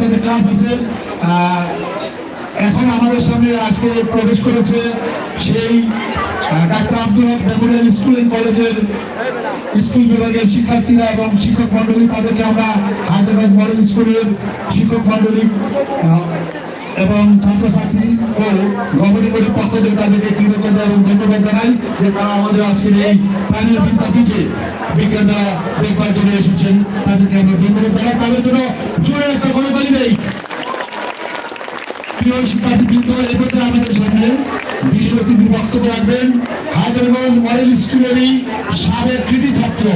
তাদের ক্লাস আছে এখন আমাদের সামনে আজকে প্রবেশ করেছে সেই doctor Abdul Haque memorial school and কলেজের স্কুল বিভাগের শিক্ষার্থীরা এবং শিক্ষক মন্ডলী তাদেরকে আমরা হায়দ্রাবাদ মডেল স্কুলের শিক্ষক মন্ডলী এবং ছাত্রছাত্রী ও গভর্নমেন্টের পক্ষ থেকে তাদেরকে কৃতজ্ঞতা এবং ধন্যবাদ জানাই যে তারা আমাদের আজকের এই প্যানেল বিদ্যাপীঠে বিজ্ঞানরা দেখবার জন্য এসেছেন। তাদেরকে আমরা ধন্যবাদ জানাই। তাদের জন্য জোরে একটা গণতালি নেই প্রিয় শিক্ষার্থীবৃন্দ এবছর আমাদের সামনে বিশেষ অতিথি বক্তব্য রাখবেন। হায়দ্রাবাদ মডেল স্কুলেরই সাবেক কৃতি ছাত্র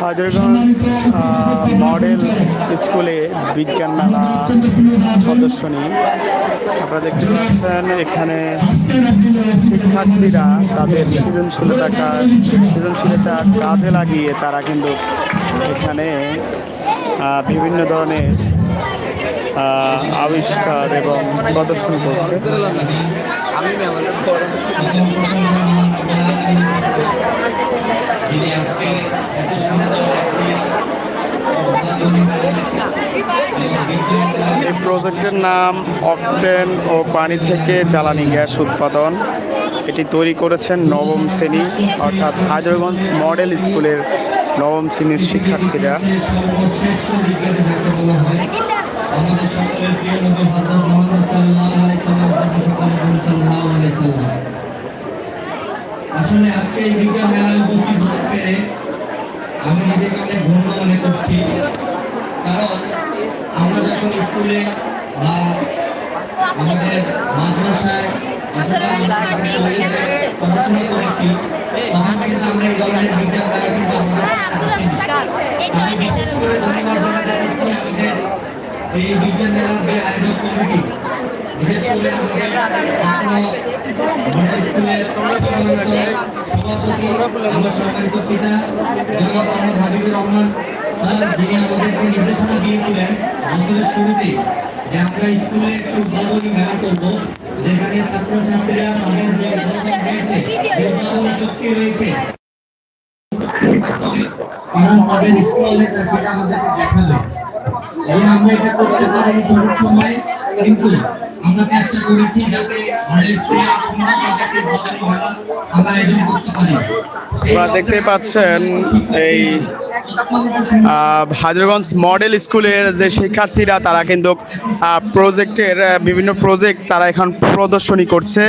হাজিরগঞ্জ মডেল স্কুলে বিজ্ঞান মেলা প্রদর্শনী আপনারা দেখতে পাচ্ছেন এখানে শিক্ষার্থীরা তাদের সৃজনশীলতা কা- সৃজনশীলতা কাজে লাগিয়ে তারা কিন্তু এখানে বিভিন্ন ধরনের আবিষ্কার এবং প্রদর্শন করছে। এই প্রজেক্টের নাম অকটেন ও পানি থেকে জ্বালানি গ্যাস উৎপাদন। এটি তৈরি করেছেন নবম শ্রেণি, অর্থাৎ হাজারগঞ্জ মডেল স্কুলের নবম শ্রেণির শিক্ষার্থীরা। আমাদের আসলে আজকে এই বিজ্ঞান মেলায় উপস্থিত হতে পেরে আমি নিজেকে অনেক ধন্য মনে করছি। কারণ আমরা যখন স্কুলে বা আমাদের মাদ্রাসায় কলেজে পড়াশোনা করেছি তখন কিন্তু আমরা এই ধরনের বিজ্ঞান মেলা কিন্তু আমরা এই বিজ্ঞান মেলার যে আয়োজক কমিটি বিশেষ করে আমাদের স্কুলের সভাপতি আমার নির্দেশনা দিয়েছিলেন বছরের শুরুতে যে স্কুলে একটু উদ্ভাবনী মেলা করব যেখানে ছাত্রছাত্রীরা তাদের রয়েছে সেটা আমাদেরকে দেখাবে এবং আমরা এটা করতে পারি ছোট সময় কিন্তু আমরা চেষ্টা করেছি যাতে আমরা আয়োজন করতে পারি। আপনারা দেখতে পাচ্ছেন এই আহ, হায়দ্রাগঞ্জ মডেল স্কুলের যে শিক্ষার্থীরা তারা কিন্তু প্রজেক্টের বিভিন্ন প্রজেক্ট তারা এখন প্রদর্শনী করছে।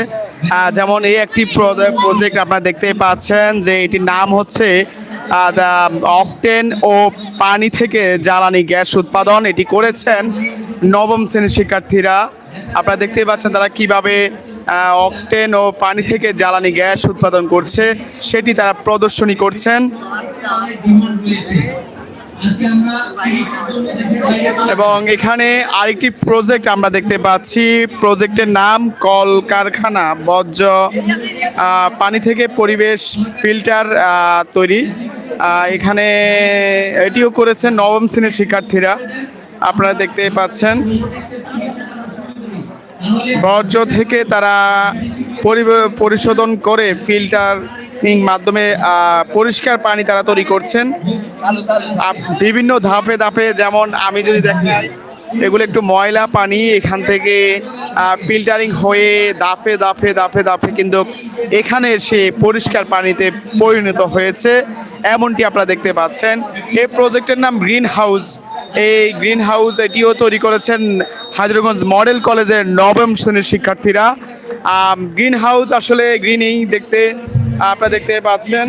যেমন এই একটি প্রজেক্ট আপনারা দেখতে পাচ্ছেন যে এটির নাম হচ্ছে অকটেন ও পানি থেকে জ্বালানি গ্যাস উৎপাদন। এটি করেছেন নবম শ্রেণির শিক্ষার্থীরা। আপনারা দেখতেই পাচ্ছেন তারা কীভাবে অকটেন ও পানি থেকে জ্বালানি গ্যাস উৎপাদন করছে সেটি তারা প্রদর্শনী করছেন। এবং এখানে আরেকটি প্রজেক্ট আমরা দেখতে পাচ্ছি। প্রজেক্টের নাম কল কারখানা আহ, পানি থেকে পরিবেশ ফিল্টার তৈরি। এখানে এটিও করেছেন নবম শ্রেণির শিক্ষার্থীরা। আপনারা দেখতে পাচ্ছেন। বর্জ্য থেকে তারা পরিশোধন করে ফিল্টার মাধ্যমে পরিষ্কার পানি তারা তৈরি করছেন। বিভিন্ন ধাপে ধাপে যেমন আমি যদি দেখাই এগুলো একটু ময়লা পানি, এখান থেকে ফিল্টারিং হয়ে দাপে দাপে দাপে দাপে কিন্তু এখানে এসে পরিষ্কার পানিতে পরিণত হয়েছে। এমনটি আপনারা দেখতে পাচ্ছেন। এই প্রজেক্টের নাম গ্রিন হাউস এই গ্রিন হাউস এটিও তৈরি করেছেন হাজিরগঞ্জ মডেল কলেজের নবম শ্রেণির শিক্ষার্থীরা। গ্রিন হাউস আসলে গ্রিনই দেখতে, আপনারা দেখতে পাচ্ছেন।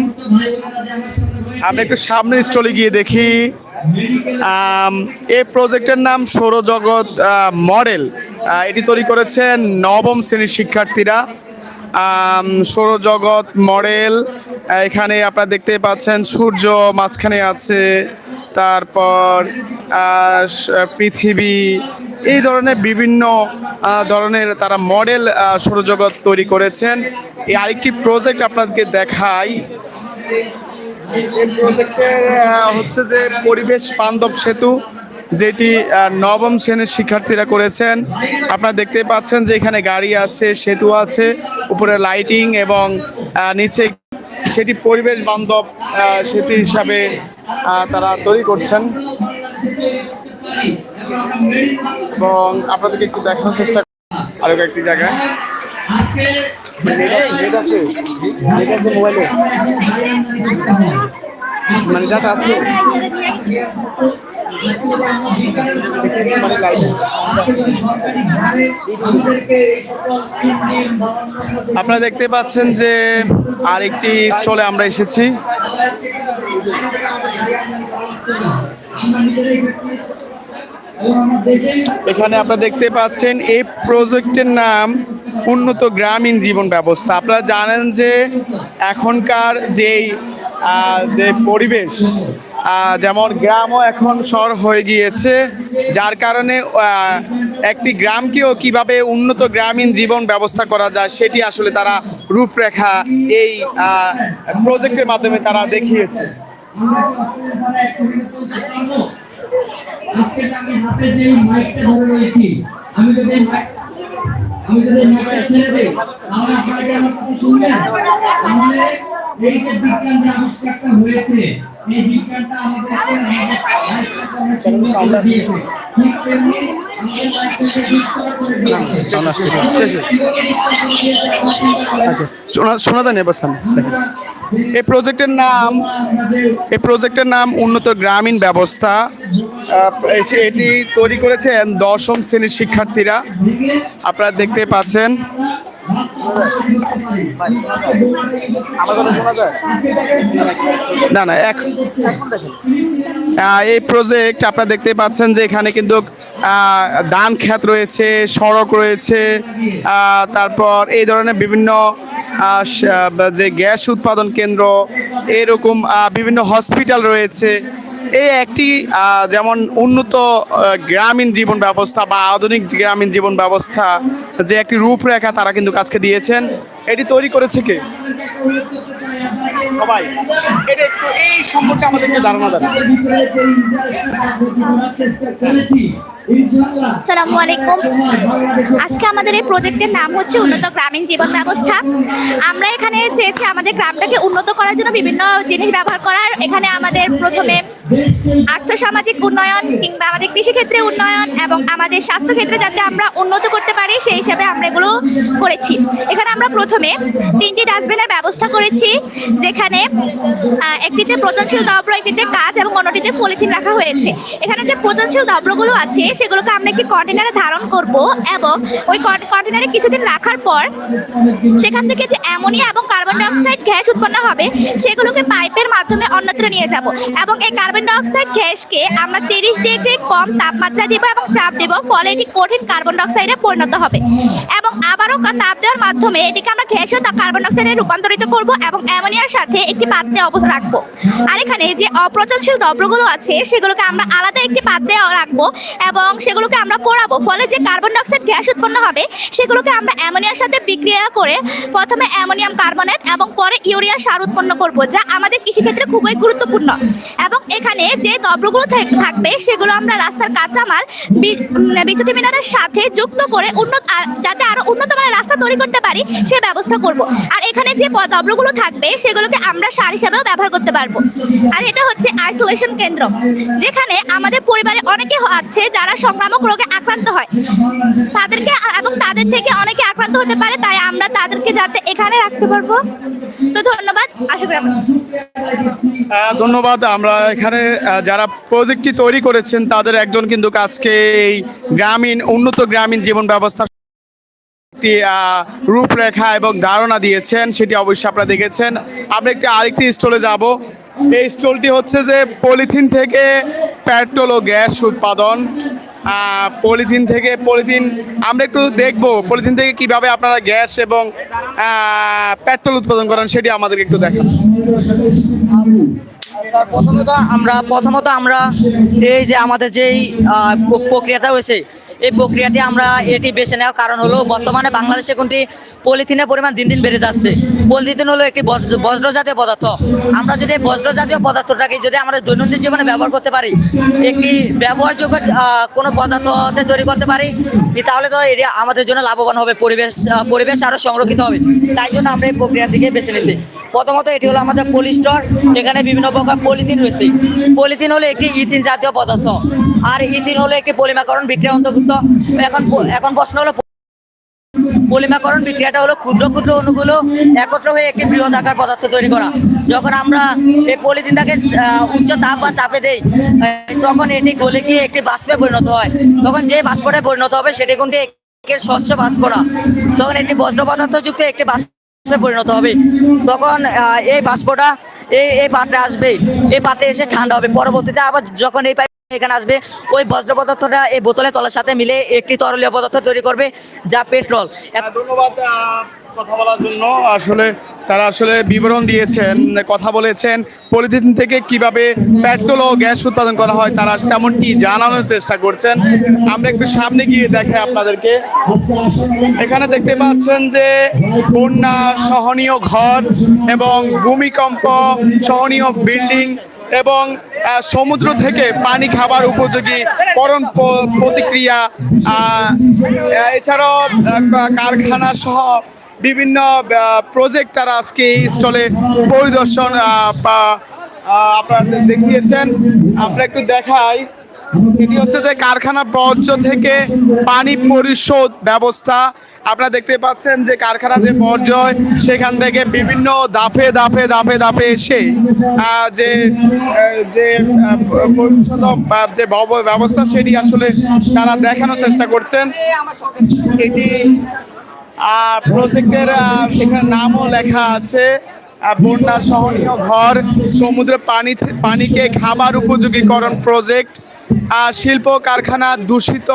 আমরা একটু সামনের স্টলে গিয়ে দেখি। এই প্রজেক্টের নাম সৌরজগৎ মডেল। এটি তৈরি করেছেন নবম শ্রেণির শিক্ষার্থীরা। সৌরজগৎ মডেল, এখানে আপনারা দেখতে পাচ্ছেন সূর্য মাঝখানে আছে। তারপর পৃথিবী, এই ধরনের বিভিন্ন ধরনের তারা মডেল সৌরজগৎ তৈরি করেছেন। এই আরেকটি প্রজেক্ট আপনাদেরকে দেখাই। এই প্রজেক্টের হচ্ছে যে পরিবেশ বান্ধব সেতু, যেটি নবম শ্রেণির শিক্ষার্থীরা করেছেন। আপনারা দেখতে পাচ্ছেন যে এখানে গাড়ি আছে, সেতু আছে, উপরে লাইটিং এবং নিচে সেটি পরিবেশ বান্ধব সেটি হিসাবে তারা তৈরি করছেন। এবং আপনাদেরকে একটু দেখানোর চেষ্টা আরও একটি জায়গায়। মোবাইলে মানে ডাটা আছে। আপনারা দেখতে পাচ্ছেন যে আরেকটি স্টলে আমরা এসেছি। এখানে আপনারা দেখতে পাচ্ছেন এই প্রজেক্টের নাম উন্নত গ্রামীণ জীবন ব্যবস্থা। আপনারা জানেন যে এখনকার যেই যে পরিবেশ যেমন গ্রামও এখন শহর হয়ে গিয়েছে, যার কারণে একটি গ্রামকেও কীভাবে উন্নত গ্রামীণ জীবন ব্যবস্থা করা যায় সেটি আসলে তারা রূপরেখা এই প্রজেক্টের মাধ্যমে তারা দেখিয়েছে। আমি যদি আমি যদি ছেড়ে দেই, তাহলে আপনারা কি আমার কথা শুনবেন? এই যে বিজ্ঞান যে আবিষ্কারটা হয়েছে এই বিজ্ঞানটা আমাদের দিয়েছে। ঠিক তেমনি আচ্ছা শোনা দেন এবার সামনে এই প্রজেক্টের নাম এই প্রজেক্টের নাম উন্নত গ্রামীণ ব্যবস্থা। এটি তৈরি করেছেন দশম শ্রেণির শিক্ষার্থীরা। আপনারা দেখতে পাচ্ছেন। না না, এক এই প্রজেক্ট আপনারা দেখতে পাচ্ছেন যে এখানে কিন্তু ধান ক্ষেত রয়েছে, সড়ক রয়েছে তারপর এই ধরনের বিভিন্ন যে গ্যাস উৎপাদন কেন্দ্র, এরকম বিভিন্ন হসপিটাল রয়েছে এই একটি যেমন উন্নত গ্রামীণ জীবন ব্যবস্থা বা আধুনিক গ্রামীণ জীবন ব্যবস্থা যে একটি রূপরেখা তারা কিন্তু কাজকে দিয়েছেন, এটি তৈরি করেছে কে? সবাই। এটা একটু এই সম্পর্কে আমাদেরকে ধারণা দেন। আসসালামু আলাইকুম। আজকে আমাদের এই প্রজেক্টের নাম হচ্ছে উন্নত গ্রামীণ জীবন ব্যবস্থা। আমরা এখানে চেয়েছি আমাদের গ্রামটাকে উন্নত করার জন্য বিভিন্ন জিনিস ব্যবহার করার। এখানে আমাদের প্রথমে আর্থসামাজিক উন্নয়ন কিংবা আমাদের কৃষিক্ষেত্রে উন্নয়ন এবং আমাদের স্বাস্থ্যক্ষেত্রে যাতে আমরা উন্নত করতে পারি সেই হিসাবে আমরা এগুলো করেছি। এখানে আমরা প্রথমে তিনটি ডাস্টবিনের ব্যবস্থা করেছি যেখানে একটিতে পচনশীল দ্রব্য একটিতে কাজ এবং অন্যটিতে পলিথিন রাখা হয়েছে। এখানে যে পচনশীল দ্রব্যগুলো আছে সেগুলোকে আমরা একটি কন্টেনারে ধারণ করব এবং ওই কন্টেনারে কিছুদিন রাখার পর সেখান থেকে যে অ্যামোনিয়া এবং কার্বন ডাইঅক্সাইড গ্যাস উৎপন্ন হবে, সেগুলোকে পাইপের মাধ্যমে অন্যত্র নিয়ে যাব এবং এই কার্বন ডাইঅক্সাইড গ্যাসকে আমরা তিরিশ ডিগ্রি কম তাপমাত্রা দিব এবং চাপ দেব, ফলে এটি কঠিন কার্বন ডাইঅক্সাইডে পরিণত হবে। এবং আবারও তাপ দেওয়ার মাধ্যমে এটিকে আমরা গ্যাসীয় কার্বন ডাইঅক্সাইডে রূপান্তরিত করব এবং অ্যামোনিয়ার সাথে একটি পাত্রে অবস্থা রাখব। আর এখানে যে অপ্রচনশীল দ্রব্যগুলো আছে, সেগুলোকে আমরা আলাদা একটি পাত্রে রাখব এবং সেগুলোকে আমরা পোড়াবো। ফলে যে কার্বন ডাইঅক্সাইড গ্যাস উৎপন্ন হবে, সেগুলোকে আমরা অ্যামোনিয়ার সাথে বিক্রিয়া করে প্রথমে অ্যামোনিয়াম কার্বনেট এবং পরে ইউরিয়া সার উৎপন্ন করব, যা আমাদের কৃষিক্ষেত্রে খুবই গুরুত্বপূর্ণ। এবং এখানে যে দ্রব্যগুলো থাক- থাকবে সেগুলো আমরা রাস্তার কাঁচামাল বি- উম, বিদ্যুৎ মিনারের সাথে যুক্ত করে উন্নত যাতে আরও উন্নত মানের রাস্তা তৈরি করতে পারি সে ব্যবস্থা করব। আর এখানে যে দ্রব্যগুলো থাকবে সেগুলোকে আমরা সার হিসাবেও ব্যবহার করতে পারব। আর এটা হচ্ছে আইসোলেশন কেন্দ্র যেখানে আমাদের পরিবারে অনেকে আছে যারা সংক্রামক রোগে আক্রান্ত হয়। তাদেরকে এবং তাদের থেকে অনেকে আক্রান্ত হতে পারে তাই আমরা তাদেরকে যাতে এখানে রাখতে পারব। তো ধন্যবাদ আশা করি ধন্যবাদ আমরা এখানে যারা প্রজেক্টটি তৈরি করেছেন, তাদের একজন কিন্তু আজকে এই গ্রামীণ, উন্নত গ্রামীণ জীবন ব্যবস্থা একটি রূপরেখা এবং ধারণা দিয়েছেন, সেটি অবশ্যই আপনারা দেখেছেন। আমরা একটি আরেকটি স্টলে যাব। এই স্টলটি হচ্ছে যে পলিথিন থেকে পেট্রোল ও গ্যাস উৎপাদন। পলিথিন থেকে পলিথিন, আমরা একটু দেখব পলিথিন থেকে কীভাবে আপনারা গ্যাস এবং পেট্রোল উৎপাদন করেন, সেটি আমাদেরকে একটু দেখান। স্যার, প্রথমত আমরা প্রথমত আমরা এই যে আমাদের যেই প্রক্রিয়াটা হয়েছে, এই প্রক্রিয়াটি আমরা এটি বেছে নেওয়ার কারণ হলো বর্তমানে বাংলাদেশে কিন্তু পলিথিনের পরিমাণ দিন দিন বেড়ে যাচ্ছে। পলিথিন হলো একটি বজ্র জাতীয় পদার্থ। আমরা যদি বজ্র জাতীয় পদার্থটাকে যদি আমাদের দৈনন্দিন জীবনে ব্যবহার করতে পারি, একটি ব্যবহারযোগ্য কোনো পদার্থতে তৈরি করতে পারি তাহলে তো এটি আমাদের জন্য লাভবান হবে, পরিবেশ পরিবেশ আরও সংরক্ষিত হবে। তাই জন্য আমরা এই প্রক্রিয়া থেকে বেছে নিয়েছি। প্রথমত এটি হলো আমাদের পলিস্টর এখানে বিভিন্ন প্রকার পলিথিন রয়েছে। পলিথিন হলো একটি ইথিন জাতীয় পদার্থ, আর ইথিন হলো একটি পলিমাকরণ বিক্রিয়া অন্তর্ভুক্ত। এখন এখন প্রশ্ন হলো, পলিমাকরণ বিক্রিয়াটা হলো ক্ষুদ্র ক্ষুদ্র অণুগুলো একত্র হয়ে একটি বৃহৎ আকার পদার্থ তৈরি করা। যখন আমরা এই পলিথিনটাকে উচ্চ তাপ বা চাপে দেই তখন এটি গলে গিয়ে একটি বাষ্পে পরিণত হয়। তখন যে বাষ্পটা পরিণত হবে, সেটি কিন্তু একটি শস্য বাষ্প না। তখন একটি বজ্র পদার্থযুক্ত একটি বাষ্পে পরিণত হবে। তখন এই বাষ্পটা এই এই পাত্রে আসবে। এই পাত্রে এসে ঠান্ডা হবে। পরবর্তীতে আবার যখন এই এখানে আসবে ওই বজ্র পদার্থটা এই বোতলে তলার সাথে মিলে একটি তরলীয় পদার্থ তৈরি করবে যা পেট্রোল। হ্যাঁ, ধন্যবাদ কথা বলার জন্য আসলে তারা আসলে বিবরণ দিয়েছেন, কথা বলেছেন। পলিথিন থেকে কীভাবে পেট্রোল ও গ্যাস উৎপাদন করা হয় তারা তেমনটি জানানোর চেষ্টা করছেন। আমরা একটু সামনে গিয়ে দেখে আপনাদেরকে। এখানে দেখতে পাচ্ছেন যে বন্যা সহনীয় ঘর এবং ভূমিকম্প সহনীয় বিল্ডিং এবং সমুদ্র থেকে পানি খাবার উপযোগী করণ প্রতিক্রিয়া এছাড়াও কারখানা সহ বিভিন্ন প্রজেক্ট তারা আজকে এই স্টলে পরিদর্শন আপনারা দেখিয়েছেন। আমরা একটু দেখাই। এটি হচ্ছে যে কারখানা বর্জ্য থেকে পানি পরিশোধ ব্যবস্থা। আপনারা দেখতে পাচ্ছেন যে কারখানা যে বর্জ্য সেখান থেকে বিভিন্ন দাফে দাফে দাফে দাফে এসে যে যে যে ব্যবস্থা সেটি আসলে তারা দেখানোর চেষ্টা করছেন। এটি প্রজেক্টের এখানে নামও লেখা আছে। বন্যা সহনীয় ঘর সমুদ্রের পানি পানিকে খাবার উপযোগীকরণ প্রজেক্ট আহ, শিল্প কারখানা দূষিত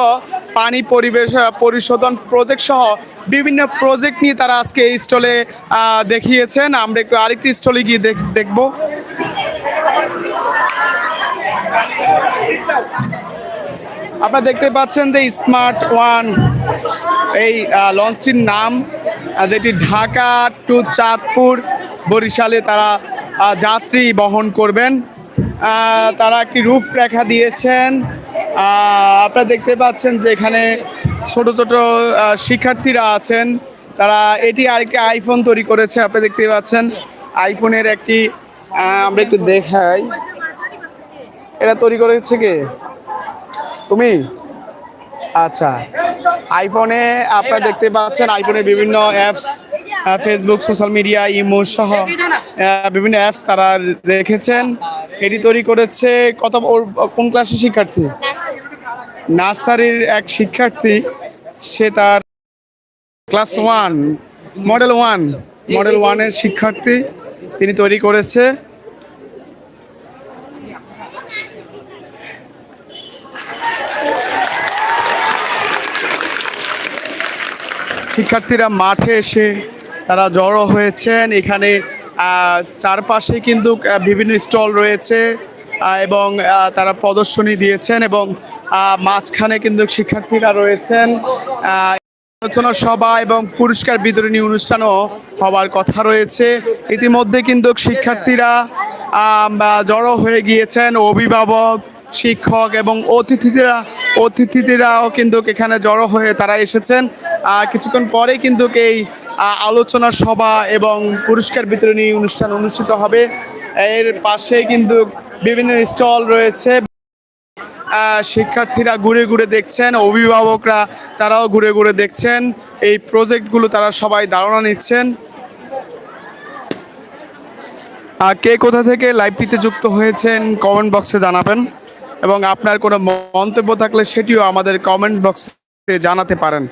পানি পরিবেশ পরিশোধন প্রজেক্ট সহ বিভিন্ন প্রজেক্ট নিয়ে তারা আজকে এই স্টলে দেখিয়েছেন। আমরা একটু আরেকটি স্টলে গিয়ে দেখ- দেখব। আপনারা দেখতে পাচ্ছেন যে স্মার্ট ওয়ান এই লঞ্চটির নাম যেটি ঢাকা টু চাঁদপুর বরিশালে তারা যাত্রী বহন করবেন। তারা একটি রূপ রেখা দিয়েছেন। আপনারা দেখতে পাচ্ছেন যে এখানে ছোট ছোট শিক্ষার্থীরা আছেন। তারা এটি আর আরেকটি আইফোন তৈরি করেছে, আপনি দেখতে পাচ্ছেন। আইফোনের একটি আমরা একটু দেখাই। এটা তৈরি করেছে কে? তুমি? আচ্ছা। আইফোনে আপনারা দেখতে পাচ্ছেন আইফোনের বিভিন্ন apps Facebook social media imo সহ বিভিন্ন অ্যাপস তারা রেখেছেন। এটি তৈরি করেছে কত ওর কোন ক্লাসের শিক্ষার্থী? নার্সারির এক শিক্ষার্থী সে তার class one model one model ওয়ানের শিক্ষার্থী তিনি তৈরি করেছে। শিক্ষার্থীরা মাঠে এসে তারা জড়ো হয়েছেন। এখানে চারপাশে কিন্তু বিভিন্ন স্টল রয়েছে এবং তারা প্রদর্শনী দিয়েছেন এবং মাঝখানে কিন্তু শিক্ষার্থীরা রয়েছেন। আলোচনা সভা এবং পুরস্কার বিতরণী অনুষ্ঠানও হওয়ার কথা রয়েছে। ইতিমধ্যে কিন্তু শিক্ষার্থীরা জড়ো হয়ে গিয়েছেন। অভিভাবক শিক্ষক এবং অতিথিরা, অতিথিরাও কিন্তু এখানে জড়ো হয়ে তারা এসেছেন। কিছুক্ষণ পরে কিন্তু এই আলোচনা সভা এবং পুরস্কার বিতরণী অনুষ্ঠান অনুষ্ঠিত হবে। এর পাশে কিন্তু বিভিন্ন স্টল রয়েছে। শিক্ষার্থীরা ঘুরে ঘুরে দেখছেন, অভিভাবকরা তারাও ঘুরে ঘুরে দেখছেন। এই প্রজেক্টগুলো তারা সবাই ধারণা নিচ্ছেন। কে কোথা থেকে লাইভটিতে যুক্ত হয়েছেন কমেন্ট বক্সে জানাবেন। এবং আপনার কোনো মন্তব্য থাকলে সেটিও আমাদের কমেন্ট বক্সে জানাতে পারেন।